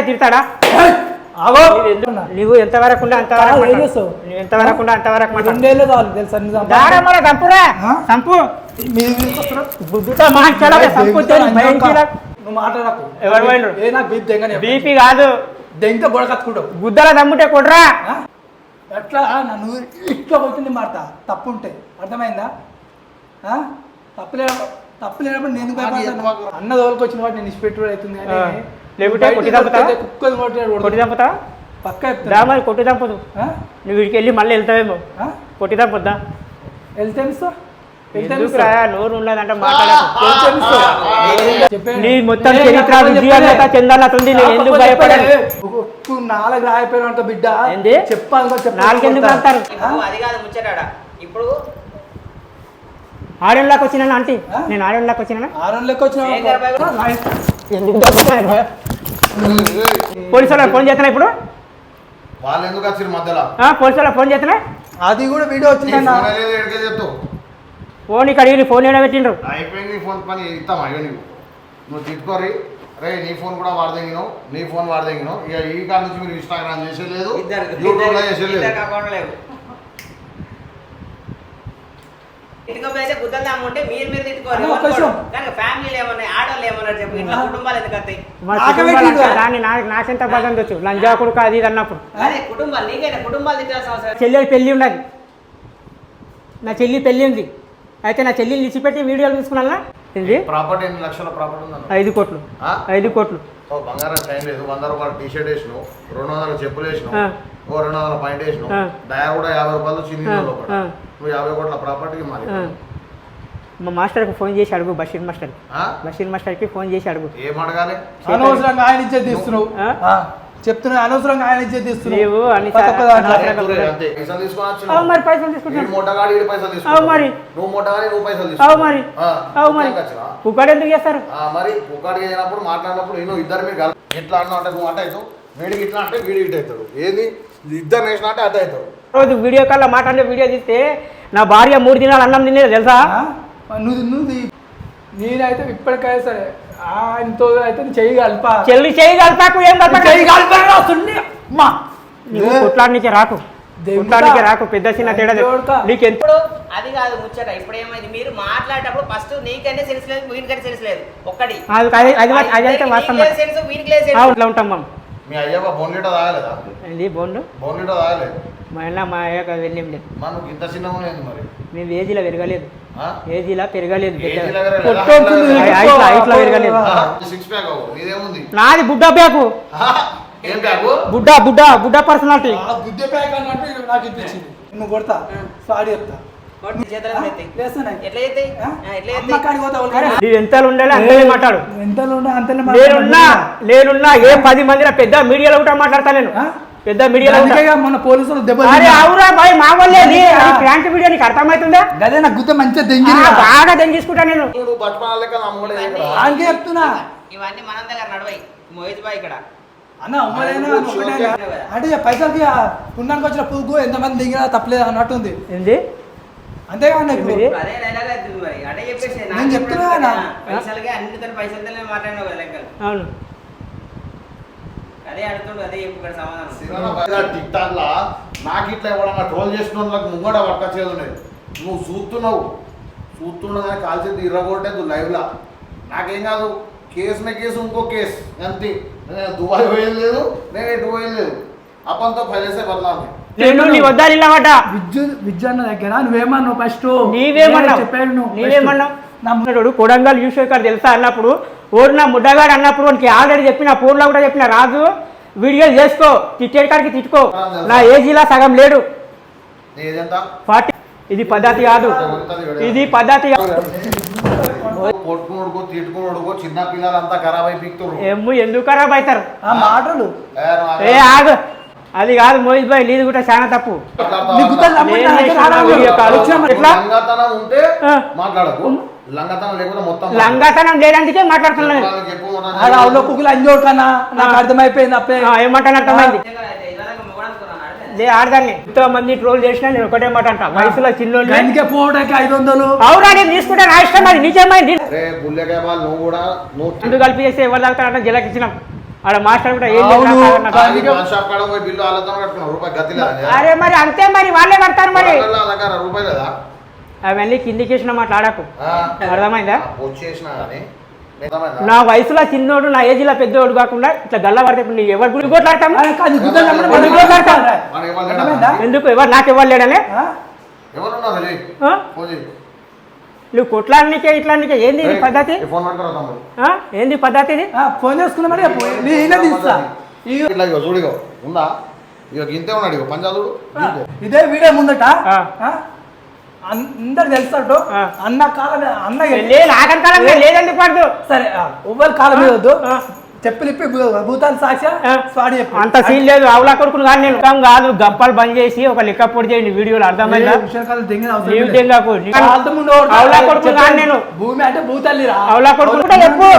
అంటే తిడతాడా? ఆగో. నువ్వు ఎందుకు- నువ్వు ఎంత వరకు ఉండే అంత వరకు కాదు, ఏం మాట్లాడు. చేస్తావు? నువ్వు ఎంత వరకు ఉండే అంత వరకు మాట్లాడు. రెండేళ్ళు చాలు తెలుసా నిజం దారా మన చంపురా? చంపు బీప్ కాదు. దెంగ గొడవ కట్టుకుంటావు గుద్దల దమ్ముంటే కొట్రా. ఆ? ఎట్లా? నన్ను ఇట్లా కొట్టింది మాట తప్పు ఉంటే అర్థమైందా? ఆ? తప్పు లేనప్పుడు తప్పు లేనప్పుడు నేను అన్న దోలకు వచ్చిన వాటి నేను ఇచ్చిపెట్టుడు అవుతుంది కానీ. లేకుంటే కొట్టి చంపుతా? పక్క దా చెప్తున్నా మరి కొట్టి చంపదు. ఆ? నువ్వు వీడికి వెళ్ళి మళ్ళీ వెళ్తావేమో? కొట్టి చంపొద్దా? వెళ్తే ఎందుకు నోరు. నీ మొత్తం చరిత్ర విజయాలత నేను భయపడాను? నాలుగు రాయిపోయినంత బిడ్డ. ఏంది? చెప్పాలి చెప్పాలి. నాలుగెందుకు అంటారు? ఇప్పుడు అది కాదు ముచ్చటాడ? ఇప్పుడు ఆడేళ్ళకి వచ్చినా ఆంటీ? నేను ఆడేళ్ళకి వచ్చినా ఆరు లెక్క వచ్చిన శేఖర్ బాయ్ కూడా ఎందుకు దొరుకుతున్నాయి భయ? పోలీసు వాళ్ళకి ఫోన్ చేస్తున్నా ఇప్పుడు? వాళ్ళు ఎందుకు వచ్చారు మధ్యలో? ఆ, పోలీసు వాళ్ళకి ఫోన్ చేస్తున్నా? అది కూడా వీడియో నీ వచ్చిందన్న ఫోన్ ఇక్కడ అడిగి ఫోన్ ఏడా పెట్టిండ్రు? అయిపోయింది ఫోన్ పని ఇస్తాం అయ్యో నీకు. నువ్వు తిట్టుకోరి రే నీ ఫోన్ కూడా వాడదగినావు నీ ఫోన్ వాడదగినావు ఇక ఈ కాడ నుంచి మీరు ఇన్స్టాగ్రామ్ చేసేలేదు యూట్యూబ్లో చేసేలేదు లేవు ఇటుకపోతే గుద్దలు అమ్ముంటే మీరు మీరు నిమిషం. కానీ ఫ్యామిలీలు ఏమన్నాయి ఆడవాళ్ళు ఏమన్నారు చెప్పు ఇట్లా. కుటుంబాలు ఎందుకు వస్తాయి? నాకే దాన్ని నా నాకెంత బలం తెచ్చు. లంజా కొడుకు అది అన్నప్పుడు. అదే కుటుంబాలు నీకైనా కుటుంబాలు తిట్టాల్సిన అవసరం చెల్లెలు పెళ్ళి ఉన్నది. నా చెల్లి పెళ్ళి ఉంది. అయితే నా చెల్లిని ఇచ్చిపెట్టి వీడియోలు తీసుకున్నా ఇది ప్రాపర్టీ ఎన్ని లక్షల ప్రాపర్టీ ఉందన్న? ఐదు కోట్లు. ఆ? ఐదు కోట్లు. ఓ బంగారం చైన్ లేదు. వంద రూపాయలు టీ షర్ట్ వేసినావు రెండు వందల చెప్పులు వేసినావు ఆ. ఓ రెండు వందల పాయింట్ వేసినావు. ఆ. డయా కూడా యాభై రూపాయలు చిన్న. నువ్వు యాభై కోట్ల ప్రాపర్టీకి మాది ఆ. మా మాస్టర్కి ఫోన్ చేసి అడుగు బషీర్ మాస్టర్ ఆ? బషీర్ మాస్టర్కి ఫోన్ చేసి అడుగు. ఏం అడగాలి? అనవసరంగా ఆయన ఇచ్చేది తీస్తున్నావు. చెప్తున్నా అనవసరంగా ఆయన ఇచ్చేది తీస్తున్నావు. మరి పైసలు తీసుకుంటావు మరి. నువ్వు మూటగాడి నువ్వు పైసలు అవు మరి. ఆ, అవు మరి? పుకాడు ఎందుకు చేస్తారు? ఆ, మరి అయినప్పుడు మాట్లాడినప్పుడు నేను ఇద్దరు మీరు అన్నా అంటే నువ్వు అవుతావు వీడికి ఇట్లా అంటే వీడికి ఇటు అవుతాడు. ఏది? ఇద్దరు వేసిన అంటే అవుతాడు రోజు వీడియో కాల్లో మాట్లాడే వీడియో తీస్తే నా భార్య మూడు దినాలు అన్నం తినేది తెలుసా? నువ్వు నువ్వు నేనైతే ఇప్పటికైనా సరే ఆయనతో అయితే చెయ్యి కలపా. చెల్లి చేయి కలపాకు ఏం చెయ్యి కలిపా కొట్లాడనికే రాకు. దేవుడా. కొట్లాడనికే రాకు. పెద్ద చిన్న తేడా. నీకు ఎంత అది కాదు ముచ్చట. ఇప్పుడు ఏమైంది? మీరు మాట్లాడేటప్పుడు ఫస్ట్ నీకంటే సెన్స్ లేదు వీడికంటే సెన్స్ లేదు. ఒక్కటి. అది అది అయితే వాస్తవం. సెన్స్? వీడికి లేదు ఇట్లా ఉంటాం మనం. మీ అయ్యప్ప బోన్ లీటర్ తాగలేదా? ఏంది బోండు బోన్ లీటర్ తాగలేదు మా అన్న మా అయ్యక వెళ్ళేం లేదు. మనకు ఇంత చిన్నగా ఉన్నది మరి. మేము ఏజీలో పెరగలేదు. ఆ? ఏజీలా పెరగలేదు సిక్స్ ప్యాక్ నీదేముంది? నాది బుడ్డ బ్యాకు ఆ, ఏం ప్యాకు బుడ్డ బుడ్డ బుడ్డ పర్సనాలిటీ ఆ గుద్దె ప్యాక్ అన్నట్టు నాకు ఇప్పించింది నువ్వు కొడతా. సారీ చెప్తా. నేనున్నా ఏ పది మంది పెద్ద మీడియాలో కూడా మాట్లాడతా నేను? పెద్ద మీడియాలో మొన్న పోలీసులు మా వాళ్ళే వీడియో నీకు అర్థమవుతుందా? గదే నాకు గుద్ద మంచిగా దెంగి బాగా తెంగేసుకుంటా నేను. చెప్తున్నా. ఇవన్నీ మన దగ్గర నడవై. మోహిత్ బాయ్ ఇక్కడ. అన్న ఉమ్మడైనా. అంటే పైసలకి పుణ్యానికి వచ్చిన పువ్వు ఎంతమంది దిగినా తప్పలేదు అన్నట్టుంది. ఏంది? అంతేగా అన్న ఇప్పుడు నేను నాకు చెప్తున్నా అవును. అదే అడుగుతుండు అదే చెప్పు ఇక్కడ సమాధానం. సినిమా బయట టిక్ టాక్ లా నాకు ఇట్లా ఎవడన్నా ట్రోల్ చేసిన వాళ్ళకి ముంగడ పట్టచేది ఉన్నాయి నువ్వు చూస్తున్నావు. చూస్తుండగానే కాల్చేది ఇర్రగొట్టేది లైవ్ లా నాకేం కాదు. కేసు మే కేసు ఇంకో కేసు. అంతే. నేను దుబాయ్ పోయేది లేదు నేను ఎటు పోయేది లేదు. అప్పంతో ఫైలేసే బదలాలి నేను నీ వద్దా నిలబడ్డ. విద్యు విద్య అన్న దగ్గర నువ్వేమన్నావు ఫస్ట్? నీవేమన్నావు? చెప్పాడు నువ్వు నీవేమన్నావు? నమ్ముడు కొడంగల్ యూశ్వర్ తెలుసా అన్నప్పుడు? ఓడు నా ముడ్డగాడు అన్నప్పుడు వానికి ఆల్రెడీ చెప్పిన ఫోన్లో కూడా చెప్పిన రాజు వీడియోలు చేసుకో తిట్టే కాడికి తిట్టుకో. నా ఏజీలా సగం లేడు. ఫార్టీ ఇది పద్ధతి కాదు. ఇది పద్ధతి కాదు. కొట్టుకునుడుకో తిట్టుకునుడుకో చిన్న పిల్లలంతా ఖరాబ్ అయి పీక్తురు ఎమ్ము ఎందుకు ఖరాబ్ అవుతారు? ఆ మాటలు. ఏ ఆగు. అది కాదు మోహిత్ భాయ్ నీది కూడా చాలా తప్పు? లంగతనం ఉంటే ఆ. మాట్లాడకు. లంగతనం లేకపోతే మొత్తం లంగాతనం లేదందుకే మాట్లాడుతున్నాను. కుక్కలు నాకు అర్థమైపోయింది అప్పే. ఏమంటాను అర్థమైంది ఆడదాన్ని. ఎంతో మంది ట్రోల్ చేసినా నేను ఒకటే మాట అంట. వయసులో చిన్నోళ్ళు. పోవడానికి ఐదు వందలు అవునా నేను తీసుకుంటే నా ఇష్టం అది. నిజమైంది అరే బుల్లెకాయ వాళ్ళు నువ్వు కూడా నువ్వు మందు కలిపి చేస్తే ఎవరు తాగుతారంటే? జలకి ఇచ్చినాం ఆడ మాస్టర్ కూడా ఏం అరే మరి అంతే మరి వాళ్ళే కడతారు మరి అవన్నీ కిందికి వేసిన మాట్లాడకు ఆ, అర్థమైందా? నా వయసులో చిన్నోడు నా ఏజ్లో పెద్దోడు కాకుండా ఇట్లా గల్ల పడితే ఇప్పుడు నీకు ఎవరు గుడి కొట్లాడతాం? ఎందుకు ఎవరు నాకు ఎవరు లేడనే ఆ? ఎవరున్నారు రే? ఆ? ఫోన్ చేయి. నువ్వు కొట్లాడనికే ఇట్లానికే ఏంది ఇది పద్ధతి. ఆ? ఏంది పద్ధతి ఇది ఆ, ఫోన్ చేసుకున్నామని చెప్పు నేనే తీస్తా ఈ- ఇట్లా ఇగో చూడు ఇగో ఉందా ఇగో గింతే ఉన్నాడు ఇగో పంజాదుడు గింతే ఇదే వీడియో ముందట ఆ. ఆ? అందరు తెలుస్తాడు ఆ. అన్న కాలం అన్న లేదు ఆఖరి కాలం లేదందుకు పడదు సరే ఉవ్వల కాలం మీద వద్దు ఆ. చెప్పులిప్పి భూ- భూతాలు సాక్షి ఆ. స్వాడి చెప్పు అంత సీన్ లేదు ఆవులా కొడుకును కానీ నేను కాదు గంపలు బంద్ చేసి ఒక లెక్క పొడి చేయండి వీడియోలు అర్థమైందా ఏ విషయాలు దెంగిన అవసరం నీవు లేదు. దెంగకు. కాలుతో ముందు ఒకటి అవులా కొడుకు కాదు నేను. భూమి అంటే భూతల్లి రా అవులా కొడుకు కూడా చెప్పు.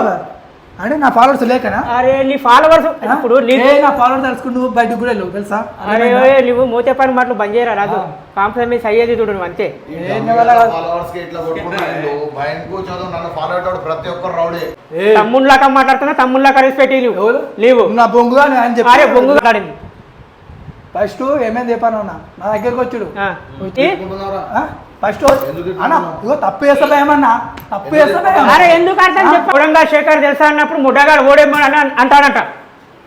అంటే నా ఫాలోవర్స్ లేకనా? అరే నీ ఫాలోవర్స్ ఇప్పుడు నీ ఏ నా ఫాలోవర్స్ తెలుసుకుని నువ్వు బయటకు కూడా వెళ్ళవు తెలుసా? అరే నువ్వు మూతే పని మాటలు బంద్ చేయరా రాజు. కాంప్రమైజ్ అయ్యేది చూడు నువ్వు అంతే. ఏం కావాలా? ఫాలోవర్స్కి ఇట్లా కొట్టుకుంటాడు భయంకు చదువు నన్ను ఫాలో అయ్యేటోడు ప్రతి ఒక్కరు రౌడే. ఏ, తమ్ముళ్ళగా మాట్లాడుతున్నా తమ్ముళ్ళగా రెస్పెక్ట్ నువ్వు? నీవు. నా బొంగుగా నేను అని అరే చెప్పి బొంగు మాట్లాడింది. ఫస్ట్ ఏమేమి చెప్పాను అన్న? నా దగ్గరకు వచ్చాడు. ఆ. వచ్చి అనుకుంటున్నారా ఫస్ట్ అన్న? ఇగో తప్పు చేస్తా ఏమన్నా తప్పు ఎందుకు చేస్తా అరే ఎందుకు అర్థం చెప్పు. ఔరంగా శేఖర్ తెలుసా అన్నప్పుడు ముడ్డగాడు ఓడేమో అని అంటాడంట.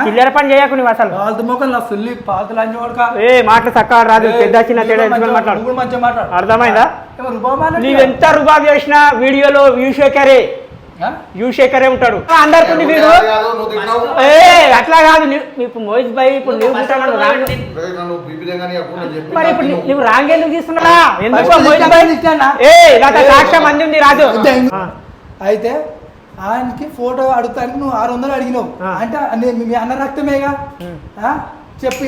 చిల్లర పని చేయకు నువ్వు అసలు. వాళ్ళతో మొక్కలు నా సుల్లి పాతలు అని చూడక ఏ మాటలు చక్కగా రాదు. పెద్ద చిన్న తేడా మాట్లాడు? నువ్వు కూడా మంచిగా మాట్లాడు. అర్థమైందా? ఏమో రుబాబు మాట్లాడు. నీవు ఎంత రుబాబు చేసినా వీడియోలో యూ శేఖరే ఆ? యూ శేఖరే ఉంటాడు అందరికి వీడు నువ్వు ఏ అట్లా కాదు. నీ- ఇప్పుడు మోహిత్ భాయ్ ఇప్పుడు నువ్వు మరి ఇప్పుడు. నువ్వు రాంగ్ ఎందుకు తీసుకున్నా ఎందుకు మోహిత్ భాయ్? ఏ నాకు సాక్ష్యం అంది ఉంది రాజు. అయితే ఆయనకి ఫోటో అడుగుతానికి నువ్వు ఆరు వందలు అడిగినావు. అంటే నే- మీ అన్న రక్తమేగా? చెప్పు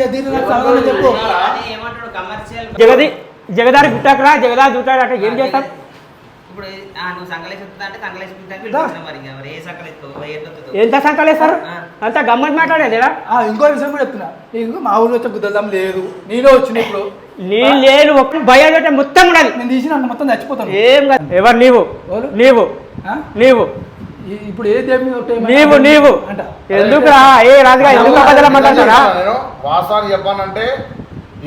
చెప్పు. అది ఏమంటాడు? కమర్షియల్ జగది జగదారి గుట్టకరా జగదా గుట్టాడు అంటే ఏం చేస్తాం? ఇప్పుడు నువ్వు అంటే సంకలేసి? ఎంత సంకలేస్తారు. అంత గమ్మత్ మాట్లాడేదిరా ఆ, ఇంకో విషయం కూడా చెప్తున్నా. నీకు మా ఊళ్ళో వచ్చే గుద్దలం లేదు. నీలో వచ్చిన ఇప్పుడు. నీ లేను ఒక్క భయం అంటే మొత్తం ఉండదు నేను తీసిన మొత్తం చచ్చిపోతాను. ఏం కాదు. ఎవరు నీవు? ఎవరు? నీవు. ఆ? నీవు. ఇప్పుడు ఏ దేవి మీద ఒట్టేయమని నీవు నీవు. అంట. ఎందుకురా ఏ రాజుగా ఎందుకు అబద్ధాలు మాట్లాడతారా నేను వాస్తవాన్ని చెప్పానంటే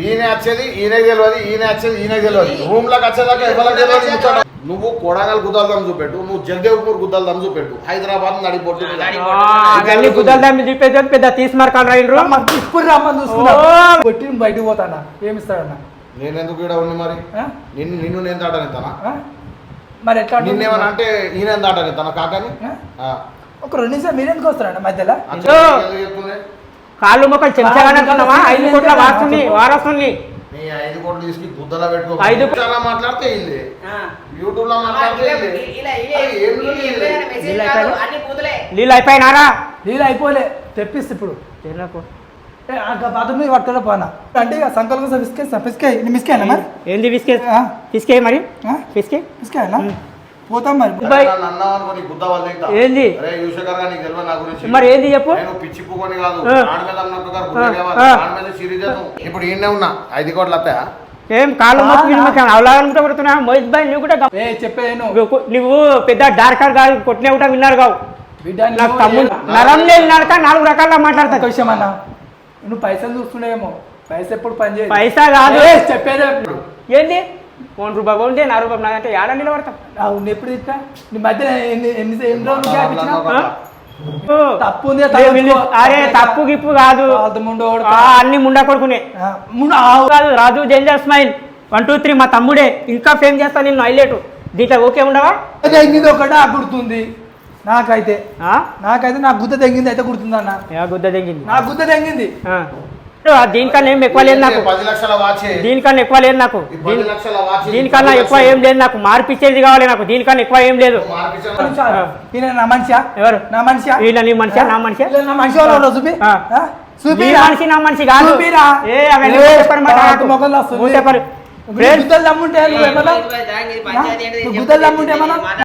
ఈయన వచ్చేది ఈయన తెలియదు ఈయన వచ్చేది ఈయన తెలియదు రూమ్లోకి వచ్చేదాకా ఎవరికి తెలియదు. నువ్వు కొడగల్ గుద్దాలు చూపెట్టు నువ్వు జగదేవ్పూర్ గుద్దాలు చూపెట్టు. హైదరాబాద్ నడిపోట్టు నడి- అవన్నీ కుదరదు దాన్ని చూపేది పెద్ద తీసుమార్కాలు రమ్మని ఇప్పుడు రమ్మని చూసుకున్నా. కొట్టి బయటకు పోతానా? ఏమిస్తాడన్న? నేను ఎందుకు ఇక్కడ ఉంది మరి? నిన్ను నిన్ను నేను దాటనిస్తానా ఆ? మరి ఎట్లా? నిన్నేమన్నా అంటే ఈయన దాటనిస్తానా కాకని ఆ? ఆ. ఒక రెండు నిమిషాలు మీరు ఎందుకు వస్తారండి మధ్యలో? కాళ్ళు మొక్కలు చెంచాగానే అనుకున్నావా ఐదు కోట్ల వాస్తుంది వారస్తుంది నీ ఐదు కోట్లు తీసుకు గుద్దలా పెట్టుకో ఐదు చాలా మాట్లాడితే అయింది ఆ. యూట్యూబ్లో మాట్లాడితే. నీళ్ళు అయిపోయినారా నీళ్ళు అయిపోలే తెప్పిస్తే ఇప్పుడు తినకు. ఏ, ఆ బాత్రూమ్ మీద పట్టుకుని పోనా? అంటే ఇక సంకల్ కోసం విసికే విసికే మిస్కేనా మరి? ఏంది ఫిస్కే ఆ? ఫిస్కే మరి? ఫిస్కే. పోతాం. ఏంది? ఏంది చెప్పు? పిచ్చి కాదు. ఇప్పుడు ఈయనే ఉన్నా. ఐదు కోట్లు వస్తాయా ఏం కాళ్ళు మోహిత్ భాయ్ నువ్వు కూడా పెద్ద డార్కర్ కాదు కొట్టిన ఉంటా విన్నారు కావు. నాకు తమ్ముడు నరం లేదు నడక నాలుగు రకాలుగా ఒక మాట్లాడతా విషయం అన్న. నువ్వు పైసలు చూస్తుండేమో పైసలు ఎప్పుడు పని పైసా కాదు. చెప్పేదే ఏంది? వన్ రూపాయి ఉంటే నా రూపాయి నాకంటే ఏడ నిలబడతాం? నువ్వు ఎప్పుడు తిట్టా నీ మధ్య ఎన్ని ఎన్ని ఎన్ని రోజులు గ్యాప్ ఇచ్చినా? ఆ? తప్పు ఉంది అరే తప్పు గిప్పు కాదు. అన్ని ముండా కొడుకునే. కాదు Raju danger smile. One two three మా తమ్ముడే. ఇంకా ఫేమ్ చేస్తా నేను హైలైట్. దీంట్లో ఓకే ఉండవా? ఒకటి నాకు గుర్తుంది. నాకైతే. ఆ? నాకైతే నా గుద్ద తెంగింది అయితే గుర్తుంది అన్న ఏ గుద్ద తెగింది. నా గుద్ద తెంగింది. దీనికన్నా ఏం ఎక్కువ లేదు నాకు. పది లక్షల వాచ్. దీనికన్నా ఎక్కువ లేదు నాకు. దీనికన్నా ఎక్కువ ఏం లేదు నాకు. మార్పిచ్చేది కావాలి నాకు. దీనికన్నా ఎక్కువ ఏం లేదు. నా మనిషియా ఎవరు? నా మనిషియా వీళ్ళ నీ మనిషా? నా మనిషా? నా మనిషి వాళ్ళు చూపి? నీ. మనిషి నా మనిషి కాదు. ఏ అవన్నీ గుద్దలు దమ్ముంటే గుద్దలు.